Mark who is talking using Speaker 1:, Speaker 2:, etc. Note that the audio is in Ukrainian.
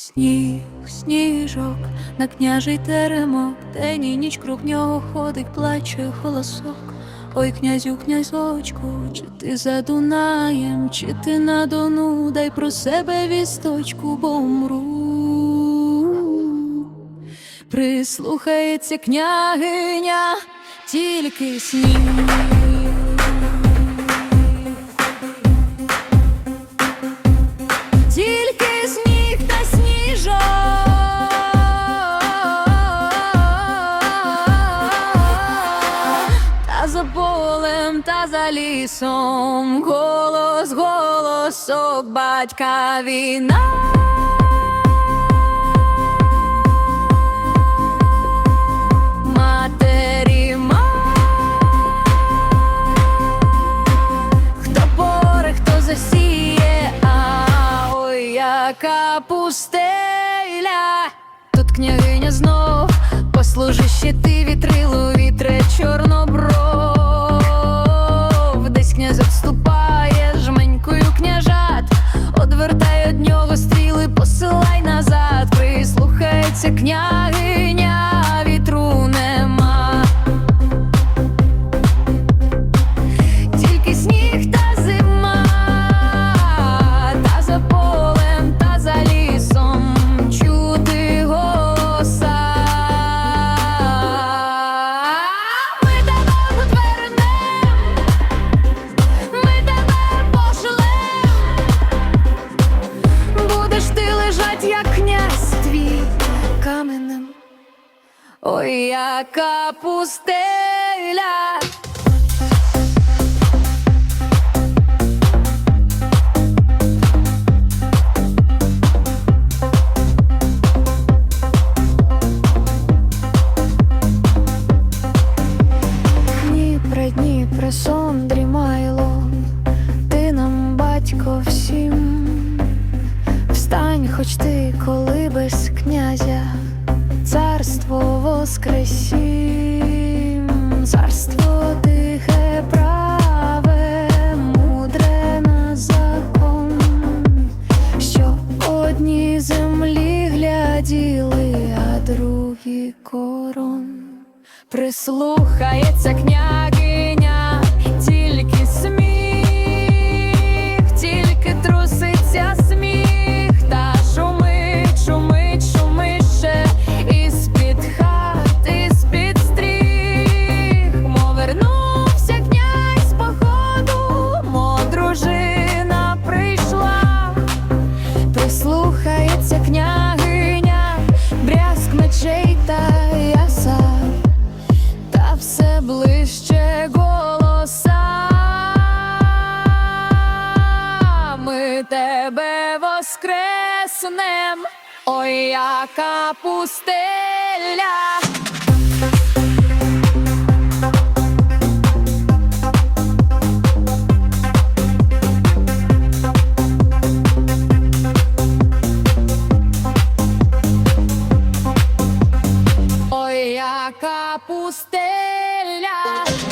Speaker 1: Сніг, сніжок, на княжий теремок, день і ніч круг нього ходить, плаче голосок. Ой, князю, князочку, чи ти за Дунаєм, чи ти на Дону, дай про себе вісточку, бо умру. Прислухається княгиня, тільки сніг. За полем, та за лісом. Голос, голосок батька війна. Яка пустеля. Тут княгиня знов послужи ще ти вітрилу, нього стріли, посилай назад, прислухається княгиня, Яка пустеля.
Speaker 2: Дніпре, Дніпре, сон дрімайло, ти нам батько всім. Встань, хоч ти, коли без князя, царство воскресім, царство тихе, праве, мудре на закон, що одні землі гляділи, а другі корон.
Speaker 1: Прислухається княгиня, тебе воскреснем, ой, яка пустеля. Ой, яка пустеля.